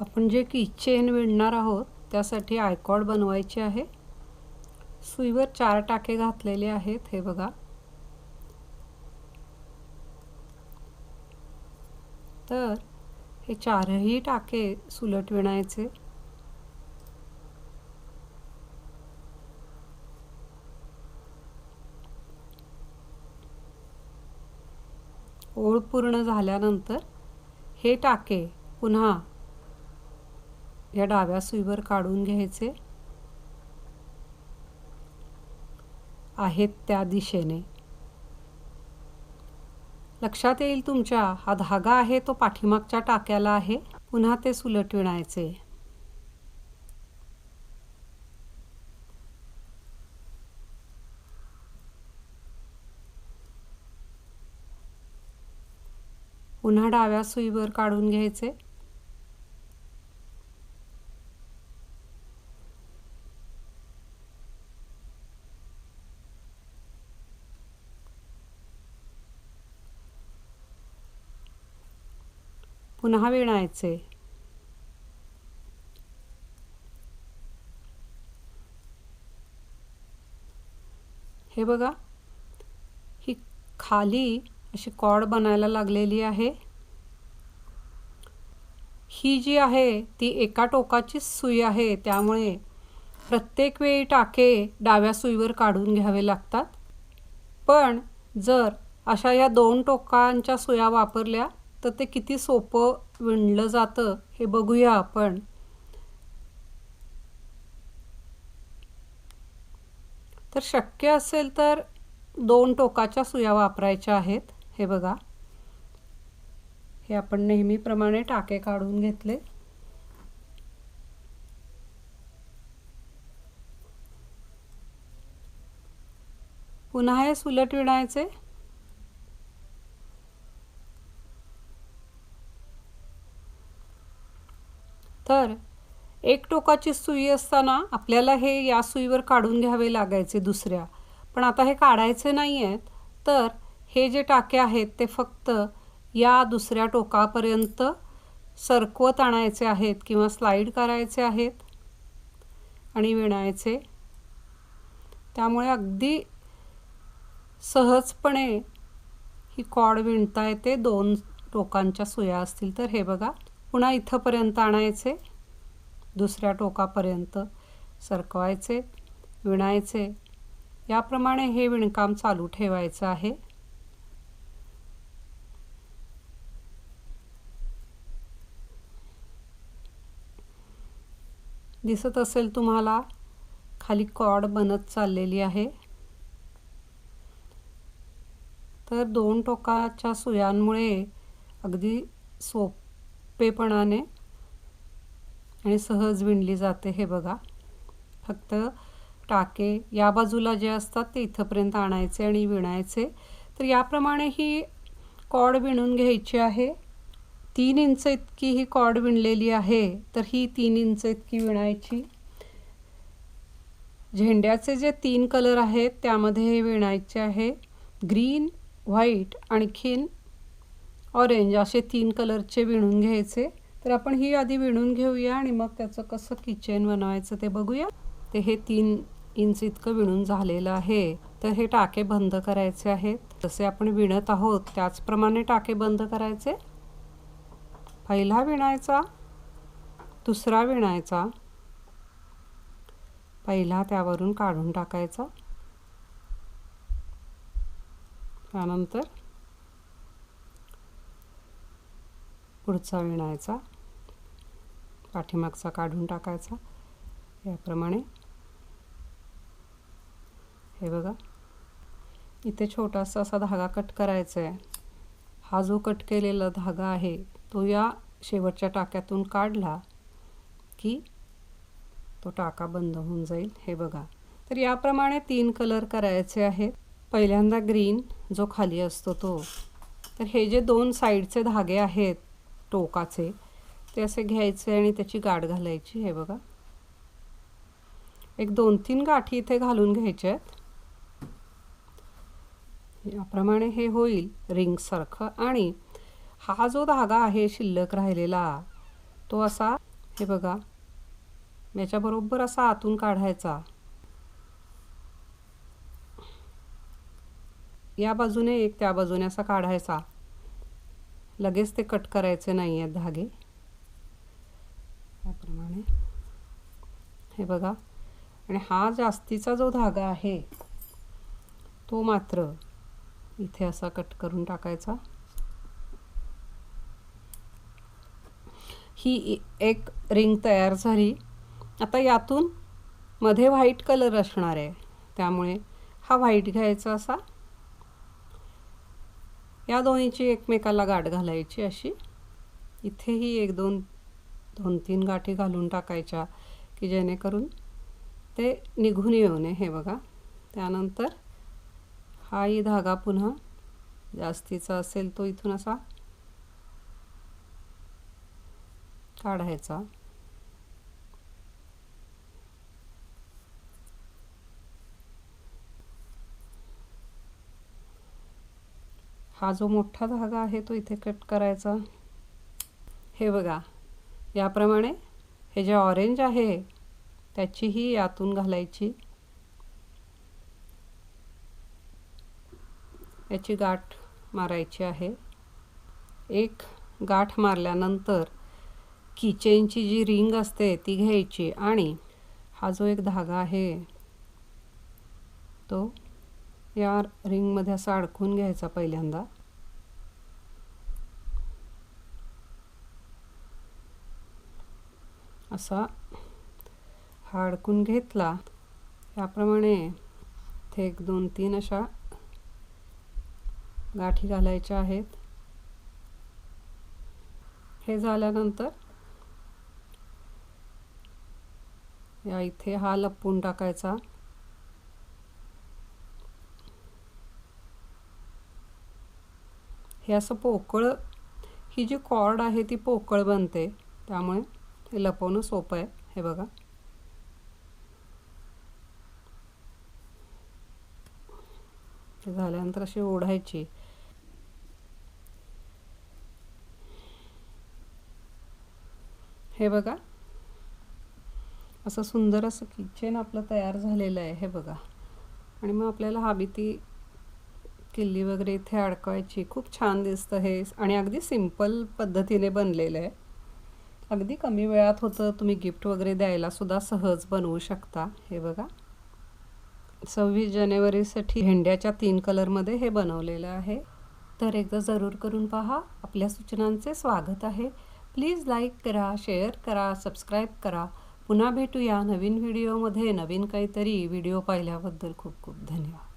आपण जे की चेन विणणार आहोत त्यासाठी आयकॉड बनवायचे आहे. सुईवर चार टाके घातलेले आहेत हे बघा. तर हे चारही टाके सुलट विणायचे. ओळ पूर्ण झाल्यानंतर हे टाके पुन्हा या डाव्या सुईवर काढून घ्यायचे. आहेत त्या दिशेने. लक्षात येईल तुमच्या हा धागा आहे तो पाठीमागच्या टाक्याला आहे. पुन्हा ते सुलट विणायचे. पुन्हा डाव्या सुईवर काढून घ्यायचे. पुन्हा विणायचे. हे बघा ही खाली अशी कॉड बनायला लागलेली आहे. ही जी आहे ती एका टोकाचीच सुई आहे त्यामुळे प्रत्येक वेळी टाके डाव्या सुईवर काढून घ्यावे लागतात. पण जर अशा या दोन टोकांच्या सुया वापरल्या तर ते किती सोपं विणलं जातं हे बघूया आपण. तर शक्य असेल तर दोन टोकाच्या सुया वापरायच्या आहेत. हे बघा. हे आपण नेहमीप्रमाणे टाके काढून घेतले. पुन्हा हे सुलट विणायचे. तर एक टोकाची सुई असताना आपल्याला हे या सुईवर काढून घ्यावे लागायचे दुसऱ्या. पण आता हे काढायचे नाही आहेत तर हे जे टाके आहेत ते फक्त या दुसऱ्या टोकापर्यंत सरकवत आणायचे आहेत किंवा स्लाईड करायचे आहेत आणि विणायचे. त्यामुळे अगदी सहजपणे ही कॉड विणता येते. दोन टोकांच्या सुया असतील तर हे बघा. पुन्हा इथंपर्यंत आणायचे दुसऱ्या टोकापर्यंत सरकवायचे विणायचे. याप्रमाणे हे विणकाम चालू ठेवायचं आहे. दिसत असेल तुम्हाला खाली कॉड बनत चाललेली आहे. तर दोन टोकाच्या सुयांमुळे अगदी सोप सोपेपणाने आणि सहज विणली जाते हे बघा. फक्त टाके या बाजूला जे असतात ते इथंपर्यंत आणायचे आणि विणायचे. तर याप्रमाणे ही कॉड विणून घ्यायची आहे. तीन इंच इतकी ही कॉड विणलेली आहे तर ही तीन इंच इतकी विणायची. झेंड्याचे जे तीन कलर आहेत त्यामध्ये हे विणायचे आहे. ग्रीन व्हाईट आणखीन ऑरेंज असे तीन कलरचे विणून घ्यायचे. तर आपण ही आधी विणून घेऊया आणि मग त्याचं कसं किचन बनवायचं ते बघूया. ते हे तीन इंच इतकं विणून झालेलं आहे. तर हे टाके बंद करायचे आहेत. जसे आपण विणत आहोत त्याचप्रमाणे टाके बंद करायचे. पहिला विणायचा दुसरा विणायचा. पहिला त्यावरून काढून टाकायचा. त्यानंतर पुढचा विणायचा. पाठीमागचा काढून टाकायचा. याप्रमाणे. हे बघा. इथे छोटासा असा धागा कट करायचा आहे हा जो कट केलेला धागा आहे तो या शेवटच्या टाक्यातून काढला की तो टाका बंद होऊन जाईल. हे बघा. तर याप्रमाणे तीन कलर करायचे आहेत. पहिल्यांदा ग्रीन जो खाली असतो तो. तर हे जे दोन साईडचे धागे आहेत टोकाचे ते असे घ्यायचे आणि त्याची गाठ घालायची. हे बघा. एक दोन तीन गाठी इथे घालून घ्यायच्या आहेत. याप्रमाणे हे होईल रिंगसारखं. आणि हा जो धागा आहे शिल्लक राहिलेला तो असा हे बघा याच्याबरोबर असा आतून काढायचा. या बाजूने एक त्या बाजूने असा काढायचा. लगेच ते कट करायचे नाही आहेत धागे. त्याप्रमाणे. हे बघा. आणि हा जास्तीचा जो धागा आहे तो मात्र इथे असा कट करून टाकायचा. ही एक रिंग तयार झाली. आता यातून मध्ये व्हाईट कलर असणार आहे. त्यामुळे हा व्हाईट घ्यायचा असा. या दोन्हीची एकमेकाला गाठ घालायची अशी. इथेही एक दोन दोन तीन गाठी घालून टाकायच्या की जेणेकरून ते निघून येऊ नये. हे बघा. त्यानंतर हाही धागा पुन्हा जास्तीचा असेल तो इथून असा काढायचा. हा जो मोठा धागा आहे तो इथे कट करायचा. हे बघा याप्रमाणे हे जे ऑरेंज आहे त्याचीही यातून घालायची. याची गाठ मारायची आहे. एक गाठ मारल्यानंतर किचेनची जी रिंग असते ती घ्यायची आणि हा जो एक धागा आहे तो या रिंगमध्ये असा अडकून घ्यायचा पहिल्यांदा. असा हा अडकून घेतला. याप्रमाणे इथे एक दोन तीन अशा गाठी घालायच्या आहेत. हे झाल्यानंतर या इथे हा लपवून टाकायचा. हे असं पोकळ ही जी कॉर्ड आहे ती पोकळ बनते. त्यामुळे हे लपवणं सोपं आहे. हे बघा. ते झाल्यानंतर अशी ओढायची. हे बघा. असं सुंदर असं किचन आपलं तयार झालेलं आहे. हे बघा. आणि मग आपल्याला हवी ती किल्ली वगैरे इथे अडकवायची. खूप छान दिसतं हे. आणि अगदी सिंपल पद्धतीने बनलेलं आहे. अगदी कमी वेळात होतं तुम्ही गिफ्ट वगैरे द्यायला सुद्धा सहज बनवू शकता. हे बघा. सव्वीस जानेवारीसाठी भेंड्याच्या तीन कलरमध्ये हे बनवलेलं आहे. तर एकदा जरूर करून पहा. आपल्या सूचनांचे स्वागत आहे. प्लीज लाईक करा शेअर करा सबस्क्राईब करा. पुन्हा भेटूया नवीन व्हिडिओमध्ये. नवीन काहीतरी व्हिडिओ पाहिल्याबद्दल खूप खूप धन्यवाद.